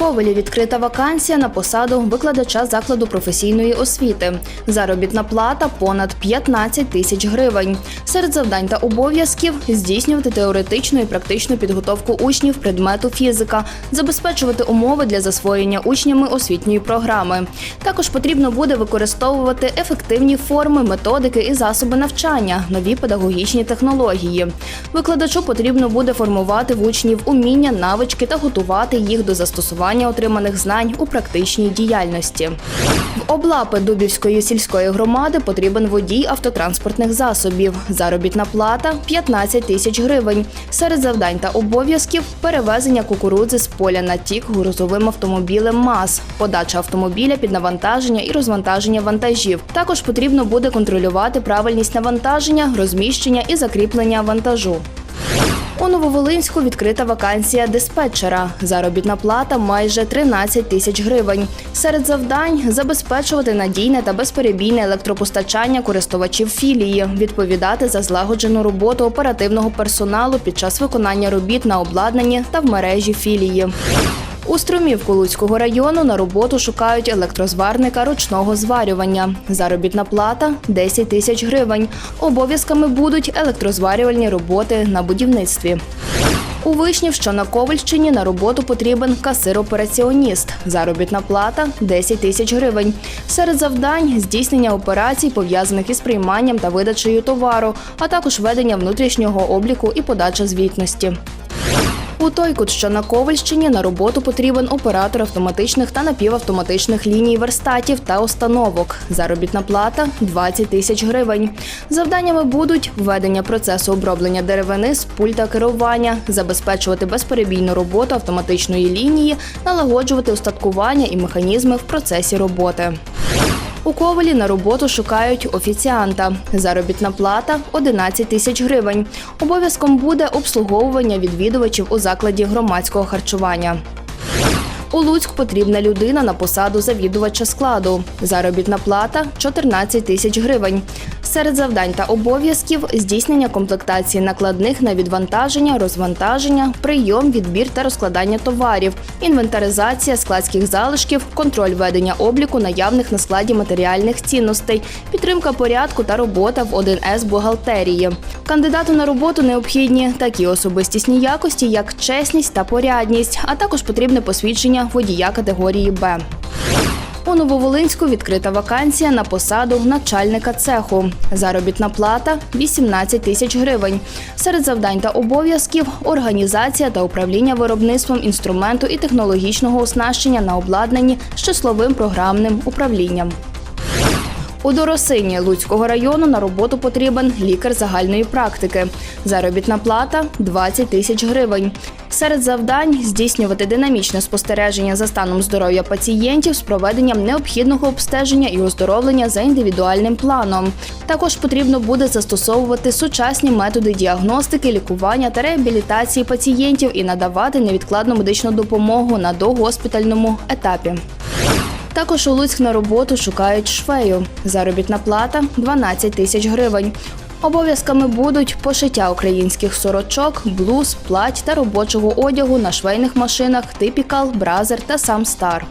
Ковелі відкрита вакансія на посаду викладача закладу професійної освіти. Заробітна плата понад 15 тисяч гривень. Серед завдань та обов'язків здійснювати теоретичну і практичну підготовку учнів предмету фізика, забезпечувати умови для засвоєння учнями освітньої програми. Також потрібно буде використовувати ефективні форми, методики і засоби навчання, нові педагогічні технології. Викладачу потрібно буде формувати в учнів уміння, навички та готувати їх до застосування отриманих знань у практичній діяльності. В облапи Дубівської сільської громади потрібен водій автотранспортних засобів. Заробітна плата 15 тисяч гривень. Серед завдань та обов'язків перевезення кукурудзи з поля на тік грузовим автомобілем МАЗ, подача автомобіля під навантаження і розвантаження вантажів. Також потрібно буде контролювати правильність навантаження, розміщення і закріплення вантажу. У Нововолинську відкрита вакансія диспетчера. Заробітна плата майже 13 тисяч гривень. Серед завдань забезпечувати надійне та безперебійне електропостачання користувачів філії, відповідати за злагоджену роботу оперативного персоналу під час виконання робіт на обладнанні та в мережі філії. У Струмівку Луцького району на роботу шукають електрозварника ручного зварювання. Заробітна плата 10 тисяч гривень. Обов'язками будуть електрозварювальні роботи на будівництві. У Вишнів, що на Ковальщині, на роботу потрібен касир-операціоніст. Заробітна плата 10 тисяч гривень. Серед завдань здійснення операцій, пов'язаних із прийманням та видачею товару, а також ведення внутрішнього обліку і подача звітності. У Тойкут, що на Ковальщині, на роботу потрібен оператор автоматичних та напівавтоматичних ліній верстатів та установок. Заробітна плата 20 тисяч гривень. Завданнями будуть введення процесу оброблення деревини з пульта керування, забезпечувати безперебійну роботу автоматичної лінії, налагоджувати устаткування і механізми в процесі роботи. У Ковалі на роботу шукають офіціанта. Заробітна плата 11 тисяч гривень. Обов'язком буде обслуговування відвідувачів у закладі громадського харчування. У Луцьк потрібна людина на посаду завідувача складу. Заробітна плата 14 тисяч гривень. Серед завдань та обов'язків здійснення комплектації накладних на відвантаження, розвантаження, прийом, відбір та розкладання товарів, інвентаризація складських залишків, контроль ведення обліку наявних на складі матеріальних цінностей, підтримка порядку та робота в 1С бухгалтерії. Кандидату на роботу необхідні такі особистісні якості, як чесність та порядність, а також потрібне посвідчення водія категорії Б. У Нововолинську відкрита вакансія на посаду начальника цеху. Заробітна плата 18 тисяч гривень. Серед завдань та обов'язків організація та управління виробництвом інструменту і технологічного оснащення на обладнанні з числовим програмним управлінням. У Доросині Луцького району на роботу потрібен лікар загальної практики. Заробітна плата 20 тисяч гривень. Серед завдань здійснювати динамічне спостереження за станом здоров'я пацієнтів з проведенням необхідного обстеження і оздоровлення за індивідуальним планом. Також потрібно буде застосовувати сучасні методи діагностики, лікування та реабілітації пацієнтів і надавати невідкладну медичну допомогу на догоспітальному етапі. Також у Луцьк на роботу шукають швею. Заробітна плата 12 тисяч гривень. Обов'язками будуть пошиття українських сорочок, блуз, плать та робочого одягу на швейних машинах Типікал, Бразер та Сам Стар.